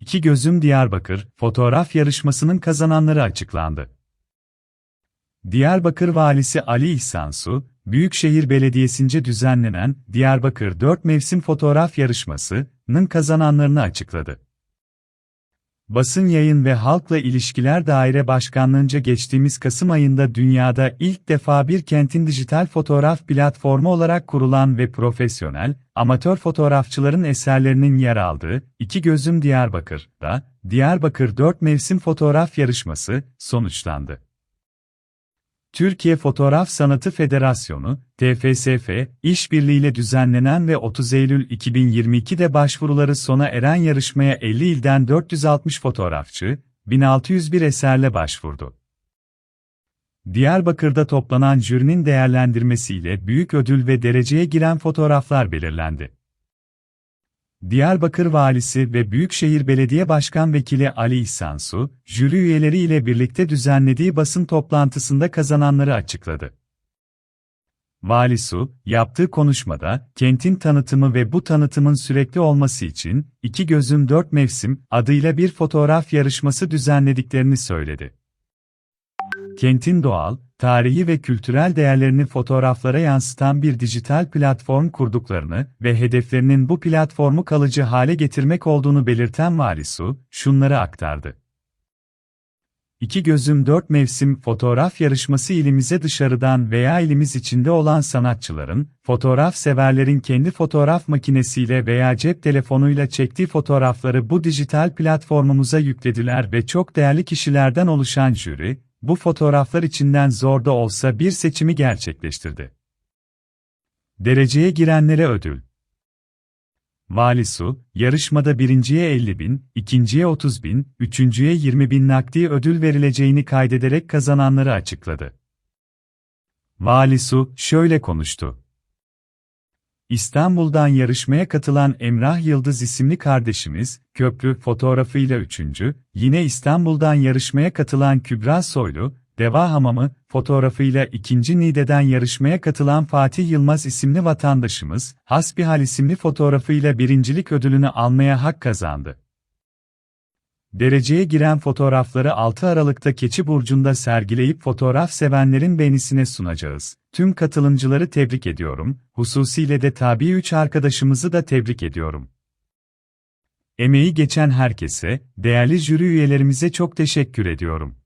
İki Gözüm Diyarbakır fotoğraf yarışmasının kazananları açıklandı. Diyarbakır Valisi Ali İhsan Su, Büyükşehir Belediyesi'nce düzenlenen Diyarbakır 4 Mevsim Fotoğraf Yarışması'nın kazananlarını açıkladı. Basın Yayın ve Halkla İlişkiler Daire Başkanlığınca geçtiğimiz Kasım ayında dünyada ilk defa bir kentin dijital fotoğraf platformu olarak kurulan ve profesyonel, amatör fotoğrafçıların eserlerinin yer aldığı İki Gözüm Diyarbakır'da Diyarbakır 4 Mevsim Fotoğraf Yarışması sonuçlandı. Türkiye Fotoğraf Sanatı Federasyonu, TFSF, işbirliğiyle düzenlenen ve 30 Eylül 2022'de başvuruları sona eren yarışmaya 50 ilden 460 fotoğrafçı, 1601 eserle başvurdu. Diyarbakır'da toplanan jürinin değerlendirmesiyle büyük ödül ve dereceye giren fotoğraflar belirlendi. Diyarbakır Valisi ve Büyükşehir Belediye Başkan Vekili Ali İhsan Su, jüri üyeleri ile birlikte düzenlediği basın toplantısında kazananları açıkladı. Vali Su, yaptığı konuşmada, kentin tanıtımı ve bu tanıtımın sürekli olması için, İki Gözüm Dört Mevsim adıyla bir fotoğraf yarışması düzenlediklerini söyledi. Kentin doğal, tarihi ve kültürel değerlerini fotoğraflara yansıtan bir dijital platform kurduklarını ve hedeflerinin bu platformu kalıcı hale getirmek olduğunu belirten Varisu, şunları aktardı. İki Gözüm Dört Mevsim fotoğraf yarışması ilimize dışarıdan veya ilimiz içinde olan sanatçıların, fotoğraf severlerin kendi fotoğraf makinesiyle veya cep telefonuyla çektiği fotoğrafları bu dijital platformumuza yüklediler ve çok değerli kişilerden oluşan jüri, bu fotoğraflar içinden zor da olsa bir seçimi gerçekleştirdi. Dereceye girenlere ödül. Vali Su, yarışmada birinciye 50 bin, ikinciye 30 bin, üçüncüye 20 bin nakdi ödül verileceğini kaydederek kazananları açıkladı. Vali Su, şöyle konuştu. İstanbul'dan yarışmaya katılan Emrah Yıldız isimli kardeşimiz, köprü fotoğrafıyla üçüncü, yine İstanbul'dan yarışmaya katılan Kübra Soylu, Deva Hamamı fotoğrafıyla ikinci Nide'den yarışmaya katılan Fatih Yılmaz isimli vatandaşımız, Hasbihal isimli fotoğrafıyla birincilik ödülünü almaya hak kazandı. Dereceye giren fotoğrafları 6 Aralık'ta Keçi Burcu'nda sergileyip fotoğraf sevenlerin beğenisine sunacağız. Tüm katılımcıları tebrik ediyorum, hususiyle de tabi 3 arkadaşımızı da tebrik ediyorum. Emeği geçen herkese, değerli jüri üyelerimize çok teşekkür ediyorum.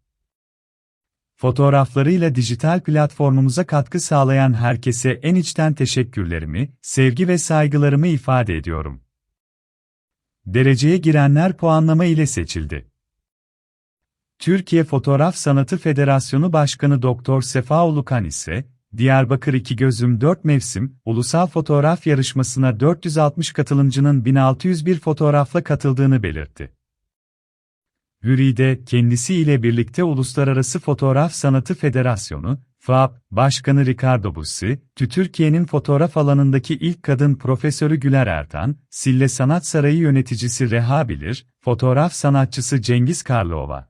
Fotoğraflarıyla dijital platformumuza katkı sağlayan herkese en içten teşekkürlerimi, sevgi ve saygılarımı ifade ediyorum. Dereceye girenler puanlama ile seçildi. Türkiye Fotoğraf Sanatı Federasyonu Başkanı Doktor Sefa Ulukan ise, Diyarbakır İki Gözüm 4 Mevsim, Ulusal Fotoğraf Yarışması'na 460 katılımcının 1601 fotoğrafla katıldığını belirtti. Jüride kendisi ile birlikte Uluslararası Fotoğraf Sanatı Federasyonu, FAP, Başkanı Ricardo Bussi, Türkiye'nin fotoğraf alanındaki ilk kadın profesörü Güler Ertan, Sille Sanat Sarayı yöneticisi Reha Bilir, fotoğraf sanatçısı Cengiz Karlova,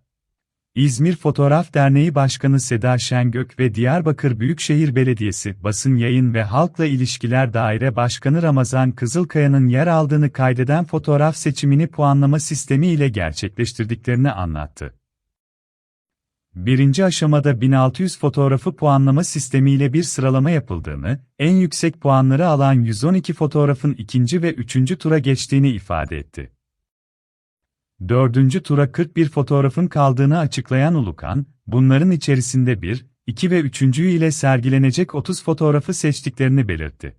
İzmir Fotoğraf Derneği Başkanı Seda Şengök ve Diyarbakır Büyükşehir Belediyesi Basın Yayın ve Halkla İlişkiler Daire Başkanı Ramazan Kızılkaya'nın yer aldığını kaydeden fotoğraf seçimini puanlama sistemi ile gerçekleştirdiklerini anlattı. Birinci aşamada 1600 fotoğrafı puanlama sistemiyle bir sıralama yapıldığını, en yüksek puanları alan 112 fotoğrafın ikinci ve üçüncü tura geçtiğini ifade etti. Dördüncü tura 41 fotoğrafın kaldığını açıklayan Ulukan, bunların içerisinde 1, 2 ve 3. ile sergilenecek 30 fotoğrafı seçtiklerini belirtti.